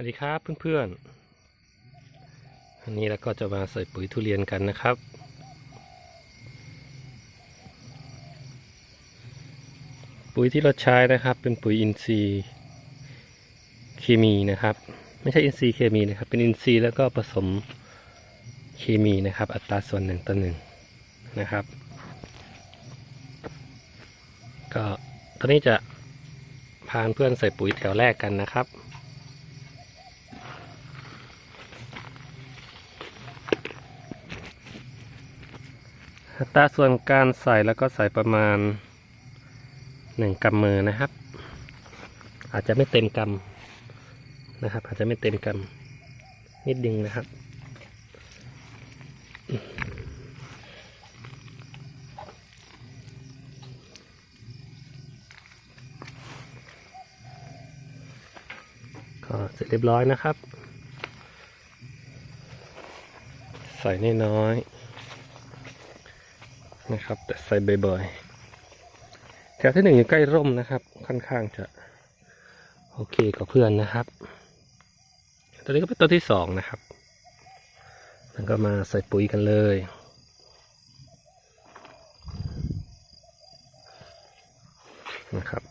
วัสดีครับเพื่อนๆ อันนี้เราก็จะมาใส่ปุ๋ยทุเรียนกันนะครับ ปุ๋ยที่เราใช้นะครับ เป็นปุ๋ยอินทรีย์เคมีนะครับ ไม่ใช่อินทรีย์เคมีนะครับ เป็นอินทรีย์แล้วก็ผสมเคมีนะครับ อัตราส่วนหนึ่งต่อหนึ่งนะครับ ก็ตอนนี้จะพาเพื่อนใส่ปุ๋ยแถวแรกกันนะครับ อัตราส่วนการใส่แล้วก็ใส่ประมาณหนึ่งกำมือนะครับ อาจจะไม่เต็มกำนะครับ อาจจะไม่เต็มกำนิดดึงนะครับก็เสร็จเรียบร้อยนะครับ ใส่น้อยๆ นะครับ แต่ใส่บ่อยๆแถวที่หนึ่งอยู่ใกล้ร่มนะครับ ค่อนข้างจะ โอเคกับเพื่อนนะครับ ตัวนี้ก็เป็นตัวที่สองนะครับแล้วก็มาใส่ปุ๋ยกันเลยนะครับ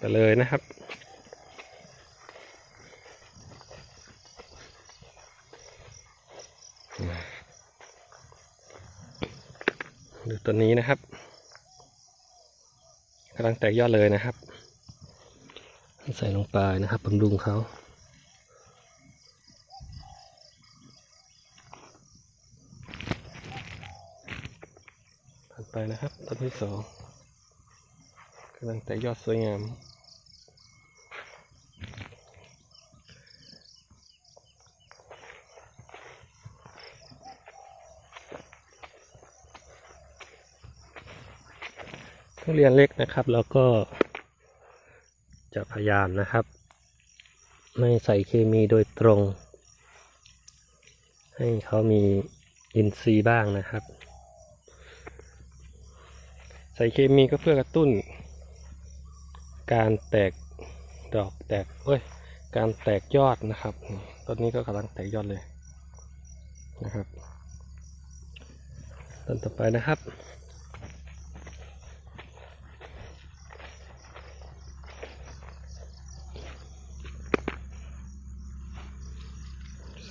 กันเลยนะครับ ดูตัวนี้นะครับกำลังแตกยอดเลยนะครับ ใส่ลงไปนะครับบำรุงเขาผ่านไปนะครับต้นที่สองกำลังแตกยอดสวยงาม ทุเรียนเล็กนะครับ แล้วก็ จะพยายามนะครับ ไม่ใส่เคมีโดยตรง ให้เขามีอินทรีย์บ้างนะครับ ใส่เคมีก็เพื่อกระตุ้น การแตกดอกแตกเอ้ยการแตกยอดนะครับต้นนี้ก็กำลังแตกยอดเลยนะครับต้นต่อไปนะครับ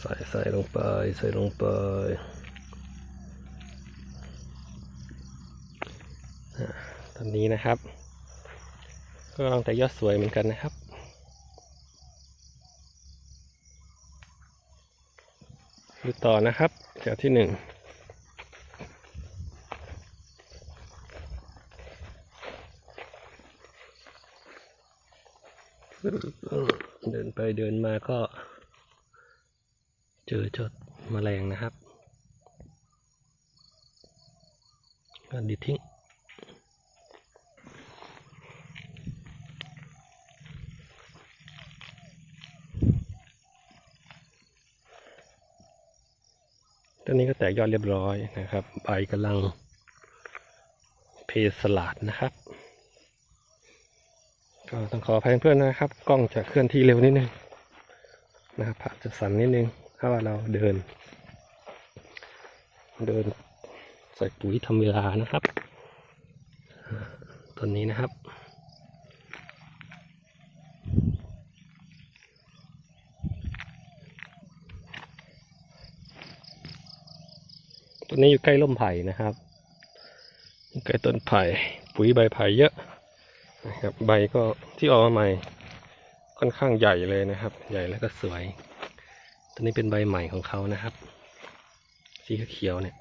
ส่ใส่ลงไปใส่ลงไปอ่าตอนนี้นะครับ ก็กำลังแต่ยอดสวยเหมือนกันนะครับดูต่อนะครับแถวที่หนึ่งเดินไปเดินมาก็ เจอจดแมลงนะครับก็ดิทิ้งตอนนี้ก็แตกยอดเรียบร้อยนะครับ ใบกำลังเพสลาดนะครับ ก็ต้องขออภัยเพื่อนนะครับ กล้องจะเคลื่อนที่เร็วนิดนึงนะครับผ่าจะสั่นนิดนึง ถ้าว่าเราเดิน เดินใส่ปุ๋ยทำเวลานะครับต้นนี้นะครับต้นนี้อยู่ใกล้ร่มไผ่นะครับใกล้ต้นไผ่ปุ๋ยใบไผ่เยอะนะครับ ใบก็ที่ออกมาใหม่ค่อนข้างใหญ่เลยนะครับ ใหญ่แล้วก็สวย ตัวนี้เป็นใบใหม่ของเขานะครับ สีเขียวเนี่ย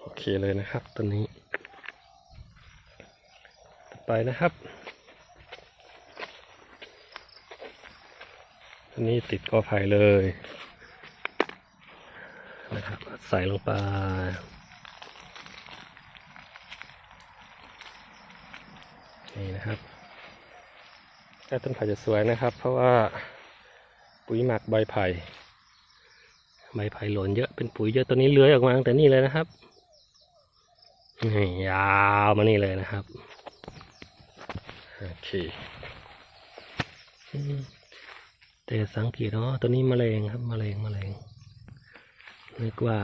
โอเคเลยนะครับตัวนี้ ต่อไปนะครับตัวนี้ติดกอไผ่เลยนะครับใส่ลงไป นี่นะครับแต่ต้นไผ่จะสวยนะครับ เพราะว่าปุ๋ยหมักใบไผ่ใบไผ่หล่นเยอะเป็นปุ๋ยเยอะตัวนี้เลื้อยออกมาตั้งแต่นี่เลยนะครับนี่ยาวมานี่เลยนะครับโอเคแต่สังเกตเนาะตัวนี้แมลงครับแมลงแมลงนึกว่า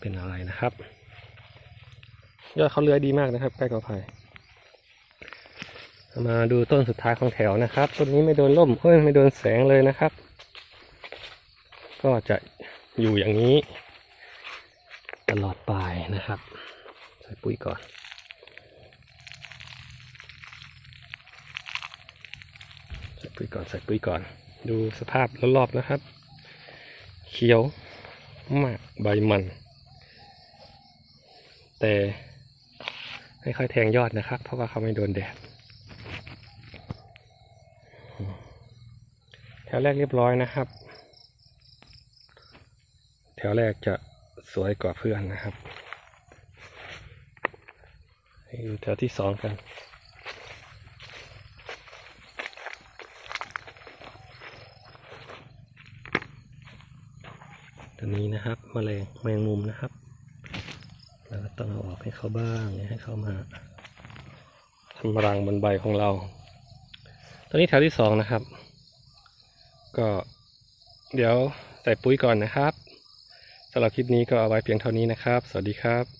เป็นอะไรนะครับ ยอดเขาเลื้อยดีมากนะครับ ใกล้กอไผ่มาดูต้นสุดท้ายของแถวนะครับ ต้นนี้ไม่โดนร่มเฮ้ยไม่โดนแสงเลยนะครับ ก็จะอยู่อย่างนี้ ตลอดไปนะครับ ใส่ปุ๋ยก่อนใส่ปุ๋ยก่อนใส่ปุ๋ยก่อน ดูสภาพรอบๆนะครับ เขียวมากใบมัน แต่ ไม่ค่อยแทงยอดนะครับ เพราะว่าเขาไม่โดนแดดแถวแรกเรียบร้อยนะครับ แถวแรกจะสวยกว่าเพื่อนนะครับให้ดูแถวที่สองกันตัวนี้นะครับมแมลงแมงมุมนะครับ เขาบ้างให้เขามาทำรังบนใบของเรา ตอนนี้แถวที่สองนะครับ ก็เดี๋ยวใส่ปุ๋ยก่อนนะครับสำหรับคลิปนี้ก็เอาไว้เพียงเท่านี้นะครับ สวัสดีครับ